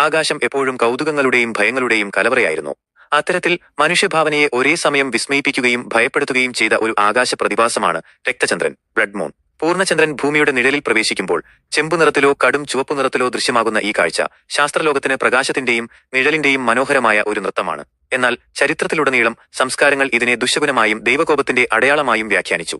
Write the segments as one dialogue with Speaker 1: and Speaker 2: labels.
Speaker 1: ആകാശം എപ്പോഴും കൗതുകങ്ങളുടെയും ഭയങ്ങളുടെയും കലവറയായിരുന്നു. അത്തരത്തിൽ മനുഷ്യഭാവനയെ ഒരേ സമയം വിസ്മയിപ്പിക്കുകയും ഭയപ്പെടുത്തുകയും ചെയ്ത ഒരു ആകാശ പ്രതിഭാസമാണ് രക്തചന്ദ്രൻ ബ്ലഡ് മൂൺ. പൂർണചന്ദ്രൻ ഭൂമിയുടെ നിഴലിൽ പ്രവേശിക്കുമ്പോൾ ചെമ്പു നിറത്തിലോ കടും ചുവപ്പു നിറത്തിലോ ദൃശ്യമാകുന്ന ഈ കാഴ്ച ശാസ്ത്രലോകത്തിന് പ്രകാശത്തിന്റെയും നിഴലിന്റെയും മനോഹരമായ ഒരു നൃത്തമാണ്. എന്നാൽ ചരിത്രത്തിലുടനീളം സംസ്കാരങ്ങൾ ഇതിനെ ദുശകുനമായും ദൈവകോപത്തിന്റെ അടയാളമായും വ്യാഖ്യാനിച്ചു.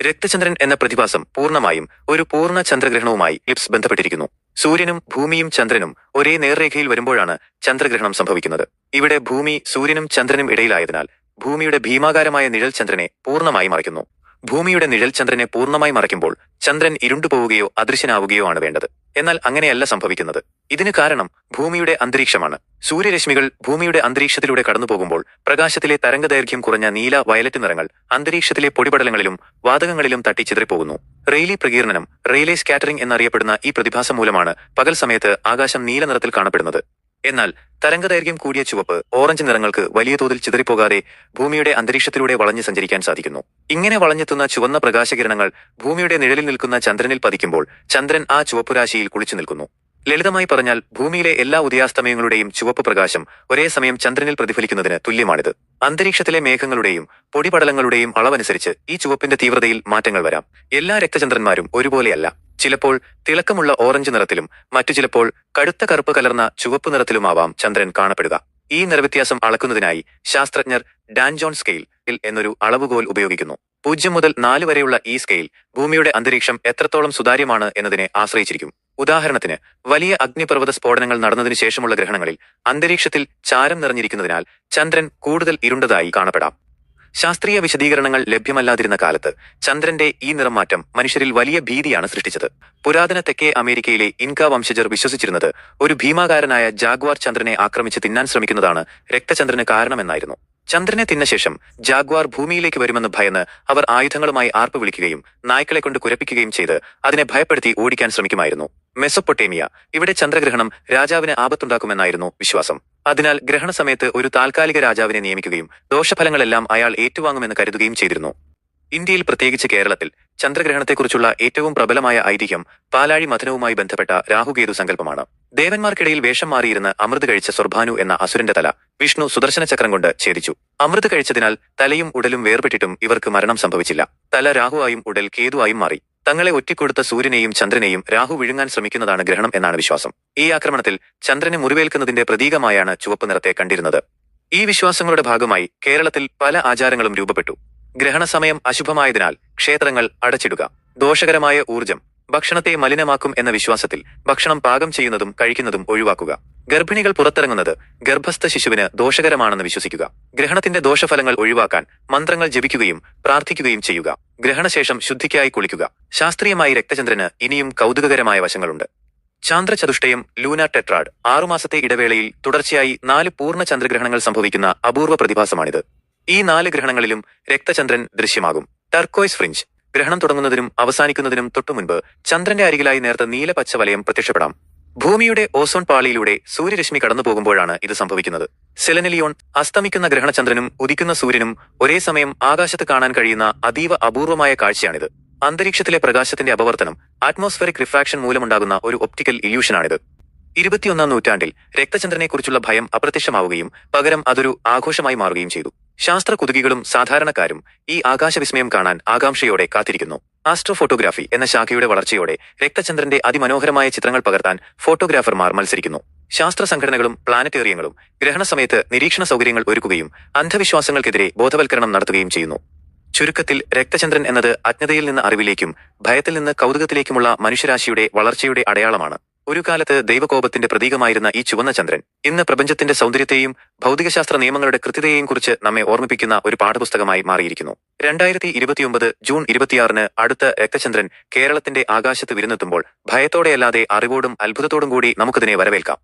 Speaker 1: രക്തചന്ദ്രൻ എന്ന പ്രതിഭാസം പൂർണമായും ഒരു പൂർണ ചന്ദ്രഗ്രഹണവുമായി ലിപ്സ് ബന്ധപ്പെട്ടിരിക്കുന്നു. സൂര്യനും ഭൂമിയും ചന്ദ്രനും ഒരേ നേർരേഖയിൽ വരുമ്പോഴാണ് ചന്ദ്രഗ്രഹണം സംഭവിക്കുന്നത്. ഇവിടെ ഭൂമി സൂര്യനും ചന്ദ്രനും ഇടയിലായതിനാൽ ഭൂമിയുടെ ഭീമാകാരമായ നിഴൽ ചന്ദ്രനെ പൂർണമായി മറയ്ക്കുന്നു. ഭൂമിയുടെ നിഴൽ ചന്ദ്രനെ പൂർണമായി മറയ്ക്കുമ്പോൾ ചന്ദ്രൻ ഇരുണ്ടുപോവുകയോ അദൃശ്യനാവുകയോ ആണ് വേണ്ടത്. എന്നാൽ അങ്ങനെയല്ല സംഭവിക്കുന്നത്. ഇതിന് കാരണം ഭൂമിയുടെ അന്തരീക്ഷമാണ്. സൂര്യരശ്മികൾ ഭൂമിയുടെ അന്തരീക്ഷത്തിലൂടെ കടന്നുപോകുമ്പോൾ പ്രകാശത്തിലെ തരംഗദൈർഘ്യം കുറഞ്ഞ നീല വയലറ്റ് നിറങ്ങൾ അന്തരീക്ഷത്തിലെ പൊടിപടലങ്ങളിലും വാതകങ്ങളിലും തട്ടി ചിതറിപ്പോകുന്നു. റെയിലി പ്രകീർണനം റെയിലേ സ്കാറ്ററിംഗ് എന്നറിയപ്പെടുന്ന ഈ പ്രതിഭാസം മൂലമാണ് പകൽ സമയത്ത് ആകാശം നീല നിറത്തിൽ കാണപ്പെടുന്നത്. എന്നാൽ തരംഗദൈർഘ്യം കൂടിയ ചുവപ്പ് ഓറഞ്ച് നിറങ്ങൾക്ക് വലിയ തോതിൽ ചിതറിപ്പോകാതെ ഭൂമിയുടെ അന്തരീക്ഷത്തിലൂടെ വളഞ്ഞു സഞ്ചരിക്കാൻ സാധിക്കുന്നു. ഇങ്ങനെ വളഞ്ഞെത്തുന്ന ചുവന്ന പ്രകാശകിരണങ്ങൾ ഭൂമിയുടെ നിഴലിൽ നിൽക്കുന്ന ചന്ദ്രനിൽ പതിക്കുമ്പോൾ ചന്ദ്രൻ ആ ചുവപ്പുരാശിയിൽ കുളിച്ചു നിൽക്കുന്നു. ലളിതമായി പറഞ്ഞാൽ ഭൂമിയിലെ എല്ലാ ഉദയാസ്തമയങ്ങളുടെയും ചുവപ്പ് പ്രകാശം ഒരേ സമയം ചന്ദ്രനിൽ പ്രതിഫലിക്കുന്നതിന് തുല്യമാണിത്. അന്തരീക്ഷത്തിലെ മേഘങ്ങളുടെയും പൊടിപടലങ്ങളുടെയും അളവനുസരിച്ച് ഈ ചുവപ്പിന്റെ തീവ്രതയിൽ മാറ്റങ്ങൾ വരാം. എല്ലാ രക്തചന്ദ്രന്മാരും ഒരുപോലെയല്ല. ചിലപ്പോൾ തിളക്കമുള്ള ഓറഞ്ച് നിറത്തിലും മറ്റു ചിലപ്പോൾ കടുത്ത കറുപ്പ് കലർന്ന ചുവപ്പ് നിറത്തിലുമാവാം ചന്ദ്രൻ കാണപ്പെടുക. ഈ നിറവ്യത്യാസം അളക്കുന്നതിനായി ശാസ്ത്രജ്ഞർ ഡാൻജോൺ സ്കെയിൽ എന്നൊരു അളവുകോൽ ഉപയോഗിക്കുന്നു. പൂജ്യം മുതൽ നാല് വരെയുള്ള ഈ സ്കെയിൽ ഭൂമിയുടെ അന്തരീക്ഷം എത്രത്തോളം സുതാര്യമാണ് എന്നതിനെ ആശ്രയിച്ചിരിക്കും. ഉദാഹരണത്തിന് വലിയ അഗ്നിപർവത സ്ഫോടനങ്ങൾ നടന്നതിനു ശേഷമുള്ള ഗ്രഹണങ്ങളിൽ അന്തരീക്ഷത്തിൽ ചാരം നിറഞ്ഞിരിക്കുന്നതിനാൽ ചന്ദ്രൻ കൂടുതൽ ഇരുണ്ടതായി കാണപ്പെടാം. ശാസ്ത്രീയ വിശദീകരണങ്ങൾ ലഭ്യമല്ലാതിരുന്ന കാലത്ത് ചന്ദ്രന്റെ ഈ നിറംമാറ്റം മനുഷ്യരിൽ വലിയ ഭീതിയാണ് സൃഷ്ടിച്ചത്. പുരാതന തെക്കേ അമേരിക്കയിലെ ഇൻക വംശജർ വിശ്വസിച്ചിരുന്നത് ഒരു ഭീമാകാരനായ ജാഗ്വാർ ചന്ദ്രനെ ആക്രമിച്ച് തിന്നാൻ ശ്രമിക്കുന്നതാണ് രക്തചന്ദ്രന് കാരണമെന്നായിരുന്നു. ചന്ദ്രനെ തിന്ന ശേഷം ജാഗ്വാർ ഭൂമിയിലേക്ക് വരുമെന്ന് ഭയന്ന് അവർ ആയുധങ്ങളുമായി ആർപ്പ് വിളിക്കുകയും നായ്ക്കളെ കൊണ്ട് കുരപ്പിക്കുകയും ചെയ്ത് അതിനെ ഭയപ്പെടുത്തി ഓടിക്കാൻ ശ്രമിക്കുമായിരുന്നു. മെസ്സൊപ്പൊട്ടേമിയ ഇവിടെ ചന്ദ്രഗ്രഹണം രാജാവിന് ആപത്തുണ്ടാക്കുമെന്നായിരുന്നു വിശ്വാസം. അതിനാൽ ഗ്രഹണ സമയത്ത് ഒരു താൽക്കാലിക രാജാവിനെ നിയമിക്കുകയും ദോഷഫലങ്ങളെല്ലാം അയാൾ ഏറ്റുവാങ്ങുമെന്ന് കരുതുകയും ചെയ്തിരുന്നു. ഇന്ത്യയിൽ പ്രത്യേകിച്ച് കേരളത്തിൽ ചന്ദ്രഗ്രഹണത്തെക്കുറിച്ചുള്ള ഏറ്റവും പ്രബലമായ ഐതിഹ്യം പാലാഴി മഥനവുമായി ബന്ധപ്പെട്ട രാഹുകേതു സങ്കല്പമാണ്. ദേവന്മാർക്കിടയിൽ വേഷം മാറിയിരുന്ന അമൃത് കഴിച്ച സുർഭാനു എന്ന അസുരന്റെ തല വിഷ്ണു സുദർശന ചക്രം കൊണ്ട് ഛേദിച്ചു. അമൃത് കഴിച്ചതിനാൽ തലയും ഉടലും വേർപെട്ടിട്ടും ഇവർക്ക് മരണം സംഭവിച്ചില്ല. തല രാഹുവായും ഉടൽ കേതുവായും മാറി. തങ്ങളെ ഒറ്റിക്കൊടുത്ത സൂര്യനെയും ചന്ദ്രനെയും രാഹു വിഴുങ്ങാൻ ശ്രമിക്കുന്നതാണ് ഗ്രഹണം എന്നാണ് വിശ്വാസം. ഈ ആക്രമണത്തിൽ ചന്ദ്രനെ മുറിവേൽക്കുന്നതിന്റെ പ്രതീകമായാണ് ചുവപ്പ് നിറത്തെ കണ്ടിരുന്നത്. ഈ വിശ്വാസങ്ങളുടെ ഭാഗമായി കേരളത്തിൽ പല ആചാരങ്ങളും രൂപപ്പെട്ടു. ഗ്രഹണ സമയം അശുഭമായതിനാൽ ക്ഷേത്രങ്ങൾ അടച്ചിടുക ദോഷകരമായ ഊർജം ഭക്ഷണത്തെ മലിനമാക്കും എന്ന വിശ്വാസത്തിൽ ഭക്ഷണം പാകം ചെയ്യുന്നതും കഴിക്കുന്നതും ഒഴിവാക്കുക. ഗർഭിണികൾ പുറത്തിറങ്ങുന്നത് ഗർഭസ്ഥ ശിശുവിന് ദോഷകരമാണെന്ന് വിശ്വസിക്കുക. ഗ്രഹണത്തിന്റെ ദോഷഫലങ്ങൾ ഒഴിവാക്കാൻ മന്ത്രങ്ങൾ ജപിക്കുകയും പ്രാർത്ഥിക്കുകയും ചെയ്യുക. ഗ്രഹണശേഷം ശുദ്ധിക്കായി കുളിക്കുക. ശാസ്ത്രീയമായി രക്തചന്ദ്രന് ഇനിയും കൗതുകകരമായ വശങ്ങളുണ്ട്. ചാന്ദ്രചതുഷ്ടയം ലൂന ടെട്രാഡ് ആറുമാസത്തെ ഇടവേളയിൽ തുടർച്ചയായി നാല് പൂർണ ചന്ദ്രഗ്രഹണങ്ങൾ സംഭവിക്കുന്ന അപൂർവ പ്രതിഭാസമാണിത്. ഈ നാല് ഗ്രഹണങ്ങളിലും രക്തചന്ദ്രൻ ദൃശ്യമാകും. Turquoise fringe. ഗ്രഹണം തുടങ്ങുന്നതിനും അവസാനിക്കുന്നതിനും തൊട്ടുമുൻപ് ചന്ദ്രന്റെ അരികിലായി നേർത്ത നീല പച്ച വലയം പ്രത്യക്ഷപ്പെടാം. ഭൂമിയുടെ ഓസോൺ പാളിയിലൂടെ സൂര്യരശ്മി കടന്നു പോകുമ്പോഴാണ് ഇത് സംഭവിക്കുന്നത്. സെലനിലിയോൺ അസ്തമിക്കുന്ന ഗ്രഹണചന്ദ്രനും ഉദിക്കുന്ന സൂര്യനും ഒരേ സമയം ആകാശത്ത് കാണാൻ കഴിയുന്ന അതീവ അപൂർവമായ കാഴ്ചയാണിത്. അന്തരീക്ഷത്തിലെ പ്രകാശത്തിന്റെ അപവർത്തനം അറ്റ്മോസ്ഫിയറിക് റിഫ്രാക്ഷൻ മൂലമുണ്ടാകുന്ന ഒരു ഒപ്റ്റിക്കൽ ഇല്യൂഷനാണിത് ഇരുപത്തിയൊന്നാം നൂറ്റാണ്ടിൽ രക്തചന്ദ്രനെക്കുറിച്ചുള്ള ഭയം അപ്രത്യക്ഷമാവുകയും പകരം അതൊരു ആഘോഷമായി മാറുകയും ചെയ്തു. ശാസ്ത്ര കുതുകികളും സാധാരണക്കാരും ഈ ആകാശവിസ്മയം കാണാൻ ആകാംക്ഷയോടെ കാത്തിരിക്കുന്നു. ആസ്ട്രോ ഫോട്ടോഗ്രാഫി എന്ന ശാഖയുടെ വളർച്ചയോടെ രക്തചന്ദ്രന്റെ അതിമനോഹരമായ ചിത്രങ്ങൾ പകർത്താൻ ഫോട്ടോഗ്രാഫർമാർ മത്സരിക്കുന്നു. ശാസ്ത്ര സംഘടനകളും പ്ലാനറ്റേറിയങ്ങളും ഗ്രഹണ സമയത്ത് നിരീക്ഷണ സൗകര്യങ്ങൾ ഒരുക്കുകയും അന്ധവിശ്വാസങ്ങൾക്കെതിരെ ബോധവൽക്കരണം നടത്തുകയും ചെയ്യുന്നു. ചുരുക്കത്തിൽ രക്തചന്ദ്രൻ എന്നത് അജ്ഞതയിൽ നിന്ന് അറിവിലേക്കും ഭയത്തിൽ നിന്ന് കൗതുകത്തിലേക്കുമുള്ള മനുഷ്യരാശിയുടെ വളർച്ചയുടെ അടയാളമാണ്. ഒരു കാലത്ത് ദൈവകോപത്തിന്റെ പ്രതീകമായിരുന്ന ഈ ചുവന്ന ചന്ദ്രൻ ഇന്ന് പ്രപഞ്ചത്തിന്റെ സൗന്ദര്യത്തെയും ഭൗതികശാസ്ത്ര നിയമങ്ങളുടെ കൃത്യതയെയും കുറിച്ച് നമ്മെ ഓർമ്മിപ്പിക്കുന്ന ഒരു പാഠപുസ്തകമായി മാറിയിരിക്കുന്നു. രണ്ടായിരത്തി ഇരുപത്തിയൊമ്പത് ജൂൺ ഇരുപത്തിയാറിന് അടുത്ത രക്തചന്ദ്രൻ കേരളത്തിന്റെ ആകാശത്ത് വിരുന്നെത്തുമ്പോൾ ഭയത്തോടെയല്ലാതെ അറിവോടും അത്ഭുതത്തോടും കൂടി നമുക്കതിനെ വരവേൽക്കാം.